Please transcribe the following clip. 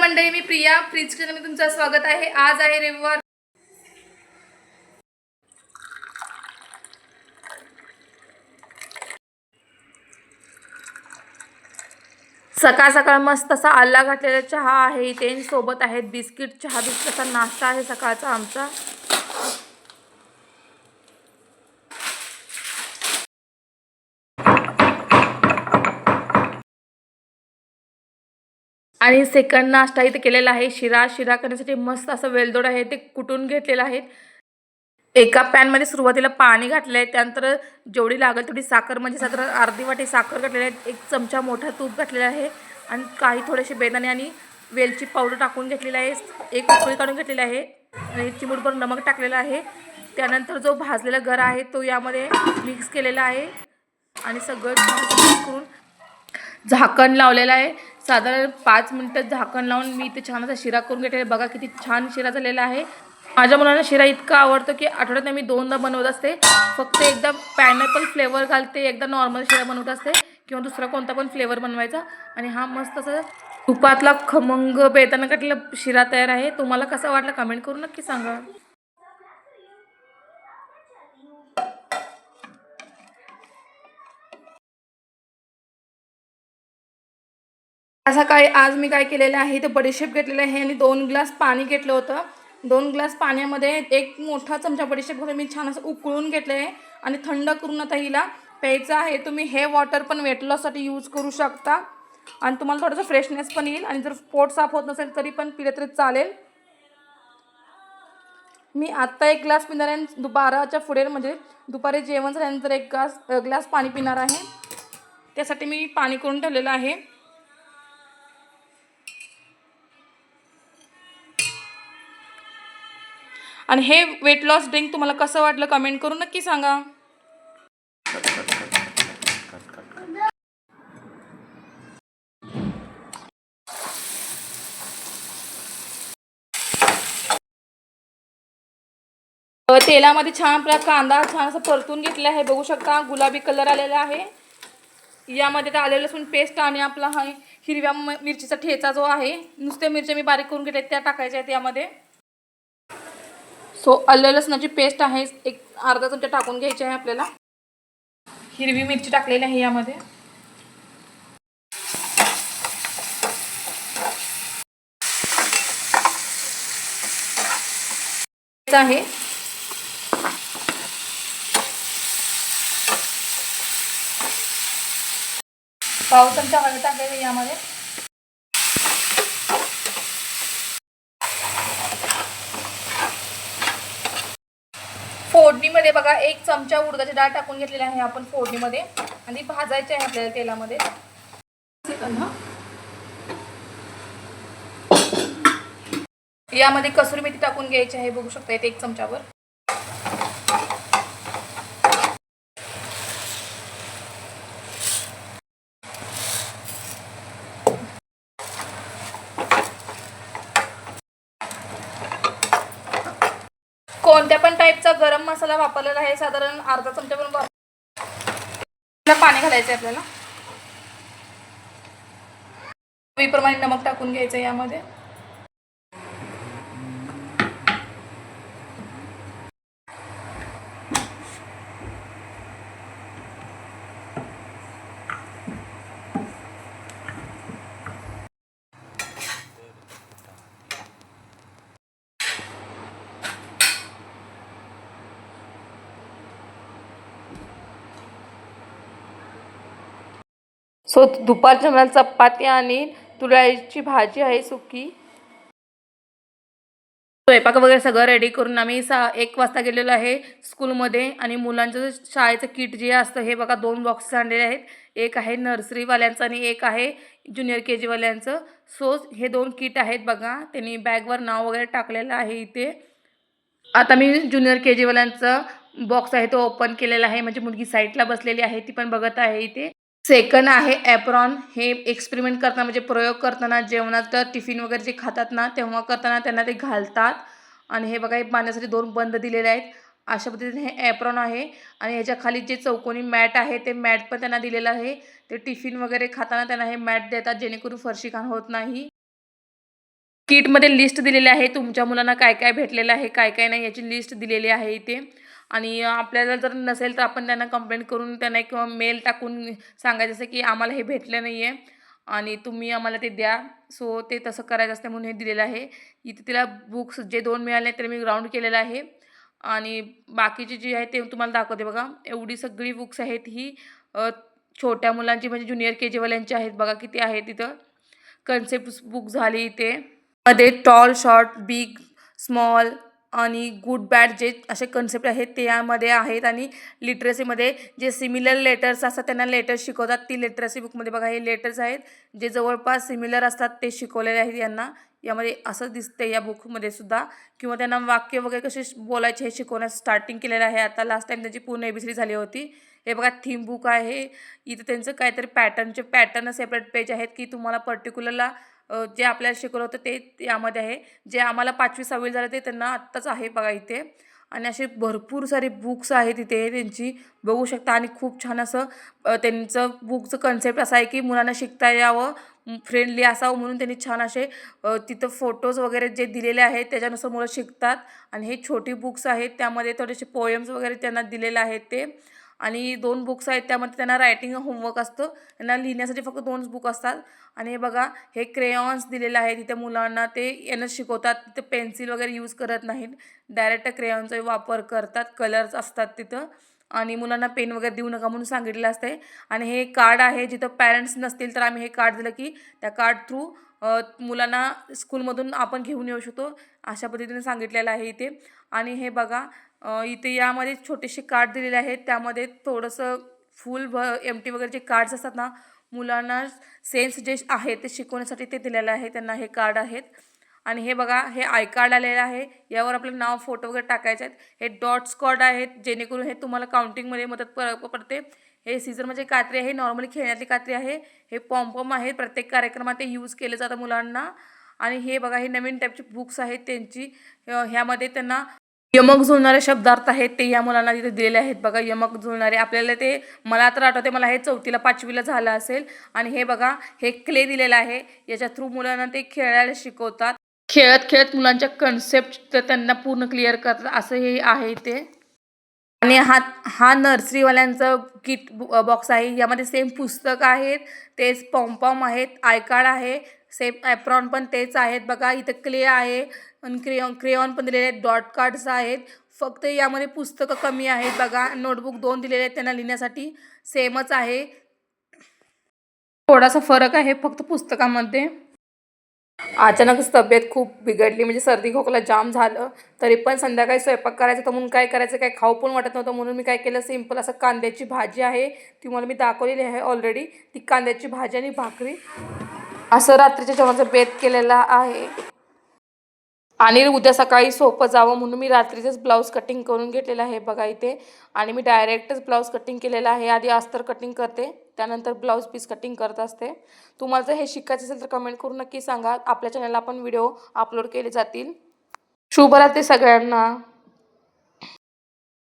मंडळी मी प्रिया. फ्रीज किचनमध्ये तुमचं स्वागत आहे. आज आहे रविवार. सकाळ सकाळ मस्त असा आल्ला घातलेला चहा आहे. इथे सोबत आहेत बिस्किट चहा बिस्किट असा नाश्ता आहे सकाळचा आमचा. आणि सेकंड नाश्ता इथे केलेला आहे. शिरा शिरा करण्यासाठी मस्त असं वेलदोड आहे. ते कुटून घेतलेलं आहे. एका पॅनमध्ये सुरुवातीला पाणी घातलं आहे त्यानंतर जेवढी लागेल तेवढी साखर म्हणजे साधारण अर्धी वाटी साखर घातलेली आहे. एक चमचा मोठा तूप घातलेला आहे. आणि काही थोडेसे बेदाणे आणि वेलची पावडर टाकून घेतलेली आहे. एक उकळी काढून घेतलेली आहे. आणि चिमूटभर नमक टाकलेलं आहे. त्यानंतर जो भाजलेला घर आहे तो यामध्ये मिक्स केलेला आहे. आणि सगळं करून झाकण लावलेलं आहे. साधारण पाच मिनटं झाकण लावून मी इथे छान असा शिरा करून घेतलेला बघा किती छान शिरा झालेला आहे. माझ्या मुलांना शिरा इतका आवडतो की आठवड्यात मी दोनदा बनवत असते. फक्त एकदा पॅनॅपल फ्लेवर घालते एकदा नॉर्मल शिरा बनवत असते किंवा दुसरा कोणता पण फ्लेवर बनवायचा. आणि हा मस्त असं तुपातला खमंग बेताना काटलेला शिरा तयार आहे. तुम्हाला कसा वाटला कमेंट करून नक्की सांगा. असा काय आज मी काय केलेलं आहे ते बडीशेप घेतलेलं आहे आणि दोन ग्लास पाणी घेतलं होतं. दोन ग्लास पाण्यामध्ये एक मोठा चमचा बडीशेप घालून मी छान असं उकळून घेतलं आहे आणि थंड करून आता हिला. प्यायचं आहे तुम्ही हे वॉटर पण वेट लॉससाठी यूज करू शकता. आणि तुम्हाला थोडंसं फ्रेशनेस पण येईल आणि जर पोट साफ होत नसेल तरी पण पिलं तरी चालेल. मी आत्ता एक ग्लास पिणार आहे दुपाराच्या पुढे म्हणजे दुपारी जेवण झाल्यानंतर एक ग्लास ग्लास पाणी पिणार आहे. त्यासाठी मी पाणी करून ठेवलेलं आहे. आणि हे वेट लॉस ड्रिंक तुम्हाला कसं वाटलं कमेंट करून नक्की सांगा. तेलामध्ये छान आपला कांदा छान असं परतून घेतला आहे. बघू शकता गुलाबी कलर आलेला आहे. यामध्ये तर आलेलं लसूण पेस्ट आणि आपला हा हिरव्या मिरचीचा ठेचा जो आहे नुसत्या मिरच्या मी बारीक करून घेतल्या त्या टाकायच्या आहेत यामध्ये. सो आलं लसणाची पेस्ट आहे. एक अर्धा चमचा टाकून घ्यायची आहे आपल्याला. हिरवी मिरची टाकलेली आहे यामध्ये. आहे. पाव चमचा हळद टाकलेली यामध्ये. त्यामध्ये बघा एक चमचा उडदाची डाळ टाकून घेतलेली आहे आपण फोडणीमध्ये. आणि भाजायची आहे आपल्याला तेलामध्ये. यामध्ये कसुरी मेथी टाकून घ्यायची आहे बघू शकता इथे एक चमचावर. कोणत्या पण टाईपचा गरम मसाला वापरलेला आहे साधारण अर्धा चमचा पण पाणी घालायचं आहे आपल्याला. प्रमाणे नमक टाकून घ्यायचं यामध्ये. सो दुपारच्या मला चपाती आणि तुळाची भाजी आहे सुकी. स्वयंपाक वगैरे सगळं रेडी करून आम्ही सा एक वाजता गेलेलो आहे स्कूलमध्ये आणि मुलांचं शाळेचं किट जे असतं हे बघा दोन बॉक्स आणलेले आहेत. एक आहे नर्सरीवाल्यांचं आणि एक आहे ज्युनियर के जीवाल्यांचं सो हे दोन किट आहेत बघा. त्यांनी बॅगवर नाव वगैरे टाकलेलं आहे इथे. आता मी ज्युनियर के जीवाल्यांचं बॉक्स आहे तो ओपन केलेला आहे. म्हणजे मुलगी साईडला बसलेली आहे. ती पण बघत आहे इथे. सेकंड आहे ॲप्रॉन. हे एक्सपेरिमेंट करताना म्हणजे प्रयोग करताना जेवणात टिफिन वगैरे जे खातात ना तेव्हा करताना त्यांना ते घालतात. आणि हे बघा हे पाण्यासाठी दोन बंद दिलेले आहेत. अशा पद्धतीने हे ॲप्रॉन आहे. आणि ह्याच्या खाली जे चौकोनी मॅट आहे ते मॅट पण त्यांना दिलेलं आहे. ते टिफिन वगैरे खाताना त्यांना हे मॅट देतात जेणेकरून फरशी घाण होत नाही. किटमध्ये लिस्ट दिलेली आहे. तुमच्या मुलांना काय काय भेटलेलं आहे काय काय नाही याची लिस्ट दिलेली आहे इथे. आणि आपल्याला जर नसेल तर आपण त्यांना कंप्लेंट करून त्यांना एक मेल टाकून सांगायचं असं की आम्हाला हे भेटलं नाही आहे आणि तुम्ही आम्हाला ते द्या. सो ते तसं करायचं असते म्हणून हे दिलेलं आहे. इथे तिला बुक्स जे दोन मिळाले ते मी ग्राउंड केलेलं आहे. आणि बाकीचे जे आहे ते तुम्हाला दाखवते बघा. एवढी सगळी बुक्स आहेत ही छोट्या मुलांची म्हणजे ज्युनियर के जीवाल्यांची आहेत बघा किती आहे तिथं. कन्सेप्ट बुक झाली इथे. मध्ये टॉल शॉर्ट बिग स्मॉल आणि गुड बॅड जे असे कन्सेप्ट आहेत ते यामध्ये आहेत. आणि लिटरसीमध्ये जे सिमिलर लेटर्स असतात त्यांना लेटर्स शिकवतात. ती लिटरसी बुकमध्ये बघा हे लेटर्स आहेत. जे जवळपास सिमिलर असतात ते शिकवलेले आहेत यांना. यामध्ये असं दिसते या बुकमध्ये सुद्धा. किंवा त्यांना वाक्य वगैरे कसे बोलायचे हे शिकवण्यास स्टार्टिंग केलेलं आहे. आता लास्ट टाइम त्यांची पूर्ण एबीसीडी झाली होती. हे बघा थीम बुक आहे. इथं त्यांचं काहीतरी पॅटर्नचे पॅटर्न सेपरेट पेज आहेत की तुम्हाला पर्टिक्युलरला जे आपल्याला शिकवलं होतं ते यामध्ये आहे. जे आम्हाला पाचवी सहावी झालं ते त्यांना आत्ताच आहे बघा इथे. आणि असे भरपूर सारे बुक्स आहेत तिथे त्यांची. बघू शकता आणि खूप छान असं त्यांचं बुकचं कन्सेप्ट असं आहे की मुलांना शिकता यावं फ्रेंडली असावं म्हणून त्यांनी छान असे तिथं फोटोज वगैरे जे दिलेले आहेत त्याच्यानुसार मुलं शिकतात. आणि हे छोटी बुक्स आहेत त्यामध्ये थोडेसे पोएम्स वगैरे त्यांना दिलेले आहेत ते. आणि दोन बुक्स आहेत त्यामध्ये त्यांना रायटिंग होमवर्क असतं. त्यांना लिहिण्यासाठी फक्त दोन बुक असतात. आणि हे बघा हे क्रेयॉन्स दिलेलं आहे तिथे मुलांना ते येणं शिकवतात. तिथे पेन्सिल वगैरे यूज करत नाहीत. डायरेक्ट क्रेयॉनचा वापर करतात. कलर्स असतात तिथं. आणि मुलांना पेन वगैरे देऊ नका म्हणून सांगितलेलं असते आणि हे कार्ड आहे. जिथं पॅरेंट्स नसतील तर आम्ही हे कार्ड दिलं की त्या कार्ड थ्रू मुलांना स्कूलमधून आपण घेऊन येऊ शकतो. अशा पद्धतीने सांगितलेलं आहे इथे. आणि हे बघा इथे यामध्ये छोटेसे कार्ड दिलेले आहेत. त्यामध्ये थोडंसं फुल भ एम टी वगैरे जे कार्ड्स असतात ना मुलांना सेन्स जे आहे ते शिकवण्यासाठी ते दिलेलं आहे. त्यांना हे कार्ड आहेत. आणि हे बघा हे आय कार्ड आलेलं आहे. यावर आपलं नाव फोटो वगैरे टाकायचे आहेत. हे डॉट्स कॉर्ड आहेत जेणेकरून हे तुम्हाला काउंटिंगमध्ये मदत प पडते. हे सीझर म्हणजे कात्री आहे. नॉर्मली खेळण्यातली कात्री आहे. हे पॉम्पॉम आहे प्रत्येक कार्यक्रमात ते यूज केलं जातं मुलांना. आणि हे बघा हे नवीन टाईपचे बुक्स आहेत त्यांची. ह्यामध्ये त्यांना यमक जुळणारे शब्दार्थ आहेत ते या मुलांना तिथे दिलेले आहेत. बघा यमक जुळणारे आपल्याला ते मला तर आठवते मला हे चौथीला पाचवीला झालं असेल. आणि हे बघा हे क्ले दिलेलं आहे. याच्या थ्रू मुलांना ते खेळायला शिकवतात. खेळत खेळत मुलांच्या कन्सेप्ट त्यांना पूर्ण क्लिअर करतात. असं हे आहे ते. आणि हा हा नर्सरीवाल्यांचं किट बॉक्स आहे. यामध्ये सेम पुस्तक आहेत. तेच पॉम्पॉम आहेत. आयकार्ड आहे. सेम ॲप्रॉन पण तेच आहेत. बघा इथं क्ले आहे. आणि क्रेयॉन क्रेयॉन पण दिलेले आहेत. डॉट कार्ड्स आहेत. फक्त यामध्ये पुस्तकं कमी आहेत. बघा नोटबुक दोन दिलेले आहेत त्यांना लिहिण्यासाठी. सेमच आहे. थोडासा फरक आहे फक्त पुस्तकामध्ये. अचानकच तब्येत खूप बिघडली. म्हणजे सर्दी खोकला जाम झालं. तरी पण संध्याकाळी स्वयंपाक करायचा तर म्हणून काय करायचं? काय खाऊ पण वाटत नव्हतं. म्हणून मी काय केलं? सिंपल असं कांद्याची भाजी आहे. ती मला मी दाखवलेली आहे ऑलरेडी ती कांद्याची भाजी आणि भाकरी. असं रात्रीच्या जेवणाचा बेत केलेला आहे. आणि उद्या सकाळी सोपं जावं म्हणून मी रात्रीचंच ब्लाऊज कटिंग करून घेतलेलं आहे बघा इथे. आणि मी डायरेक्टच ब्लाऊज कटिंग केलेलं आहे. आधी अस्तर कटिंग करते त्यानंतर ब्लाऊज पीस कटिंग करत असते. तुम्हाला जर हे शिकायचं असेल तर कमेंट करून नक्की सांगा. आपल्या चॅनलला पण व्हिडिओ अपलोड केले जातील. शुभरात्री सगळ्यांना.